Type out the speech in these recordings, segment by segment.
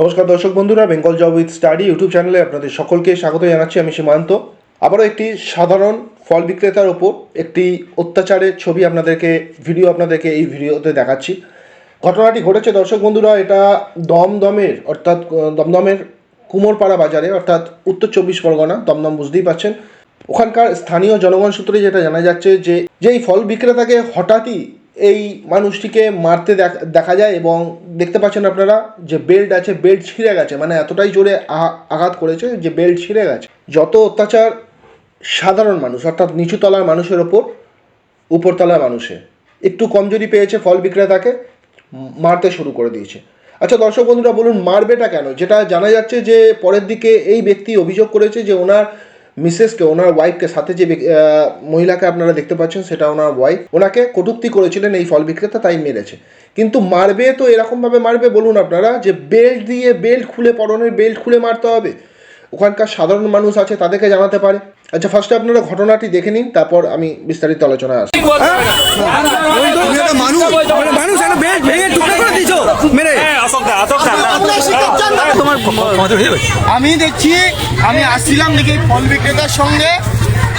নমস্কার দর্শক বন্ধুরা, Bengal job with study YouTube চ্যানেলে আপনাদের সকলকে স্বাগত জানাচ্ছি আমি সীমান্ত আবারও একটি সাধারণ ফল বিক্রেতার ওপর একটি অত্যাচারের ছবি আপনাদেরকে ভিডিও আপনাদেরকে এই ভিডিওতে দেখাচ্ছি। ঘটনাটি ঘটেছে দর্শক বন্ধুরা, এটা দমদমের, অর্থাৎ দমদমের কুমোরপাড়া বাজারে, অর্থাৎ উত্তর চব্বিশ পরগনা, দমদম বুঝতেই পাচ্ছেন। ওখানকার স্থানীয় জনগণ সূত্রে যেটা জানা যাচ্ছে যে যে এই ফল বিক্রেতাকে হঠাৎই এই মানুষটিকে মারতে দেখ- যায় এবং দেখতে পাচ্ছেন আপনারা যে বেল্ট আছে, বেল্ট ছিঁড়ে গেছে। মানে এতটাই জোরে আঘাত করেছে যে বেল্ট ছিঁড়ে গেছে। যত অত্যাচার সাধারণ মানুষ, অর্থাৎ নিচুতলার মানুষের ওপর, উপরতলার মানুষে, একটু কমজোরি পেয়েছে ফল বিক্রেতাকে, মারতে শুরু করে দিয়েছে। আচ্ছা দর্শক বন্ধুরা, বলুন, মারবেটা কেন? যেটা জানা যাচ্ছে যে, পরের দিকে এই ব্যক্তি অভিযোগ করেছে যে, ওনার মিসেসকে, ওনার ওয়াইফকে সাথে যে মহিলাকে আপনারা দেখতে পাচ্ছেন, সেটা ওনার ওয়াইফ ওনাকে কটূক্তি করেছিলেন এই ফল বিক্রেতা, তাই মেরেছে। কিন্তু মারবে তো এরকমভাবে মারবে বলুন আপনারা, যে বেল্ট দিয়ে বেল্ট খুলে, পরনের বেল্ট খুলে মারতে হবে। ওখানকার সাধারণ মানুষ আছে, তাদেরকে জানাতে পারে। আচ্ছা ফার্স্টে আপনারা ঘটনাটি দেখে নিন, তারপর আমি বিস্তারিত আলোচনায় আসব তুমি একটা মানুষ মানে মানুষ একটা বেল্ট ভেঙে টুকরো করে দিয়েছ মেরে তোমার কত হয়ে যাবে আমি দেখছি আমি আসছিলাম দেখি ফল বিক্রেতার সঙ্গে।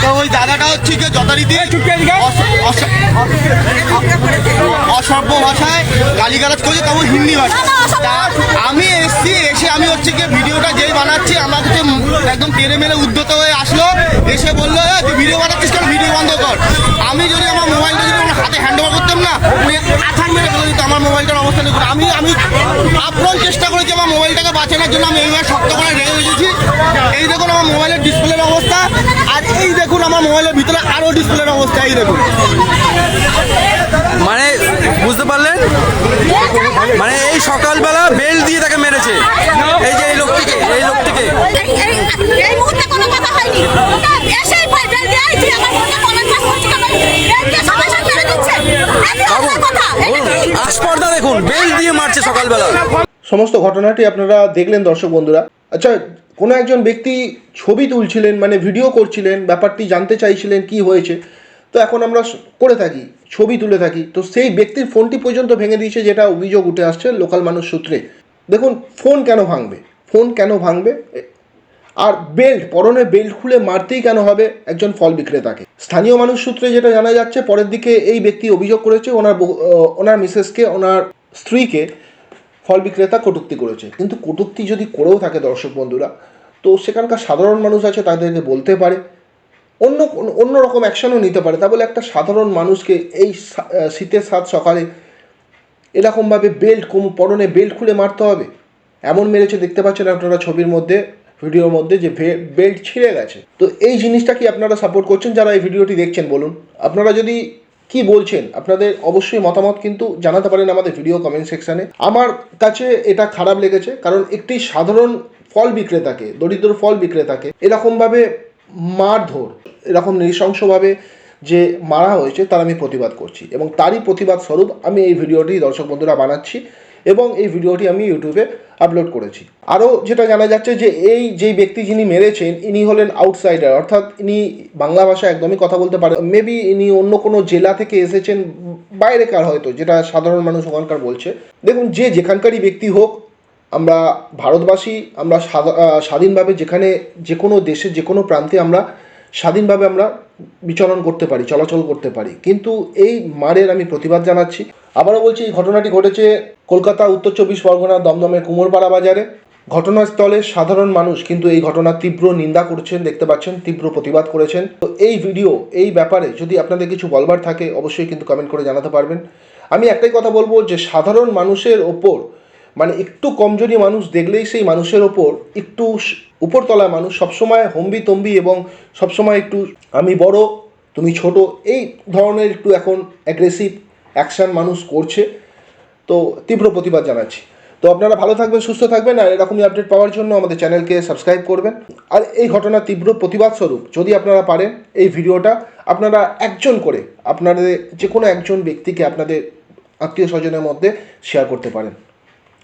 তো ওই দাদাটা হচ্ছে যে যথারীতি অস- অস- অসভ্য ভাষায় গালিগালাজ করছে তবু হিন্দি ভাষা। তা আমি এসছি এসে আমি হচ্ছে গিয়ে ভিডিওটা যেই বানাচ্ছি আমার কাছে একদম পেরে মেরে উদ্যত হয়ে আসলো। এসে বলল "এ, তুই ভিডিও বানাচ্ছিস কেন ভিডিও বন্ধ কর আমি যদি আমার মোবাইলটা যদি আমার হাতে হ্যান্ড ওভার করতাম না আমি আঠান মেরে ফেলে দিত মোবাইলটার আমি আমি আপ্রাণ চেষ্টা করেছি আমার মোবাইলটাকে বাঁচানোর জন্য, আমি এইভাবে শক্ত করে রেখে রেখেছি এই দেখুন আমার মোবাইলের ডিসপ্লের অবস্থা, আর এই দেখুন আমার মোবাইলের ভিতরে আরও ডিসপ্লের অবস্থা, এই দেখুন। মানে বুঝতে পারলেন? মানে এই সকালবেলা বেল্ট দিয়ে তাকে মেরেছে এই যে এই লোকটিকে এই লোকটিকে এই- এই- এই মুহূর্তে কোনো কথা হয়নি ওটা এসেই ফাইনাল দেয় যে আমার মনে মনে কাজ করছে কেন এই যে সবাই সব মেরে দিচ্ছে এই বাবু কথা এটা কি? আস্পর্ধা দেখুন বেল্ট দিয়ে মারছে সকালবেলা। সমস্ত ঘটনাটি আপনারা দেখলেন, দর্শক বন্ধুরা। আচ্ছা কোনো একজন ব্যক্তি ছবি তুলছিলেন মানে ভিডিও করছিলেন, ব্যাপারটি জানতে চাইছিলেন কি হয়েছে, তো এখন আমরা করে থাকি, ছবি তুলে থাকি। তো সেই ব্যক্তির ফোনটি পর্যন্ত ভেঙে দিয়েছে, যেটা অভিযোগ উঠে আসছে লোকাল মানুষ সূত্রে। দেখুন, ফোন কেন ভাঙবে? ফোন কেন ভাঙবে? আর বেল্ট, পরনে বেল্ট খুলে মারতেই কেন হবে একজন ফল বিক্রেতাকে? স্থানীয় মানুষ সূত্রে যেটা জানা যাচ্ছে, পরের দিকে এই ব্যক্তি অভিযোগ করেছে, ওনার ওনার মিসেসকে, ওনার স্ত্রীকে ফল বিক্রেতা কটূক্তি করেছে। কিন্তু কটূক্তি যদি করেও থাকে দর্শক বন্ধুরা, তো সেখানকার সাধারণ মানুষ আছে, তাদেরকে বলতে পারে। অন্য অন্য রকম অ্যাকশনও নিতে পারে। তা বলে একটা সাধারণ মানুষকে এই শীতের সাত সকালে এরকমভাবে বেল্ট কম, পরনে বেল্ট খুলে মারতে হবে। এমন মেরেছে, দেখতে পাচ্ছেন আপনারা ছবির মধ্যে ভিডিওর মধ্যে, যে বেল্ট ছিঁড়ে গেছে। তো এই জিনিসটা কি আপনারা সাপোর্ট করছেন? যারা এই ভিডিওটি দেখছেন, বলুন। আপনারা যদি কি বলছেন? আপনাদের অবশ্যই মতামত কিন্তু জানাতে পারেন আমাদের ভিডিও কমেন্ট সেকশানে আমার কাছে এটা খারাপ লেগেছে, কারণ একটি সাধারণ ফল বিক্রেতাকে, দরিদ্র ফল বিক্রেতাকে এরকমভাবে মারধর, এরকম নৃশংসভাবে যে মারা হয়েছে তার আমি প্রতিবাদ করছি এবং তারই প্রতিবাদ স্বরূপ আমি এই ভিডিওটি দর্শক বন্ধুরা বানাচ্ছি। এবং এই ভিডিওটি আমি ইউটিউবে আপলোড করেছি। আরও যেটা জানা যাচ্ছে যে এই যেই ব্যক্তি যিনি মেরেছেন, ইনি হলেন আউটসাইডার অর্থাৎ ইনি বাংলা ভাষা একদমই কথা বলতে পারেন মেবি ইনি অন্য কোনো জেলা থেকে এসেছেন বাইরেকার হয়তো, যেটা সাধারণ মানুষ ওখানকার বলছে। দেখুন, যে যেখানকারই ব্যক্তি হোক, আমরা ভারতবাসী, আমরা স্বাধা- স্বাধীনভাবে যেখানে যে কোনো দেশে যে কোনো প্রান্তে আমরা স্বাধীনভাবে আমরা বিচরণ করতে পারি, চলাচল করতে পারি। কিন্তু এই মারের আমি প্রতিবাদ জানাচ্ছি। আবারও বলছি, এই ঘটনাটি ঘটেছে কলকাতা উত্তর চব্বিশ পরগনা দমদমের কুমোরপাড়া বাজারে। ঘটনাস্থলে সাধারণ মানুষ কিন্তু এই ঘটনার তীব্র নিন্দা করছেন, দেখতে পাচ্ছেন, তীব্র প্রতিবাদ করেছেন। তো এই ভিডিও, এই ব্যাপারে যদি আপনাদের কিছু বলবার থাকে, অবশ্যই কিন্তু কমেন্ট করে জানাতে পারবেন। আমি একটাই কথা বলব যে, সাধারণ মানুষের ওপর মানে একটু কমজোরি মানুষ দেখলেই সেই মানুষের ওপর, একটু উপরতলায় মানুষ সবসময় হম্বি তম্বি এবং সবসময় একটু, আমি বড়, তুমি ছোট, এই ধরনের একটু এখন অ্যাগ্রেসিভ অ্যাকশান মানুষ করছে। তো তীব্র প্রতিবাদ জানাচ্ছি। তো আপনারা ভালো থাকবেন, সুস্থ থাকবেন আর এরকমই আপডেট পাওয়ার জন্য আমাদের চ্যানেলকে সাবস্ক্রাইব করবেন। আর এই ঘটনার তীব্র প্রতিবাদ স্বরূপ, যদি আপনারা পারেন এই ভিডিওটা আপনারা একজন করে আপনাদের যে কোনো একজন ব্যক্তিকে আপনাদের আত্মীয় স্বজনের মধ্যে শেয়ার করতে পারেন।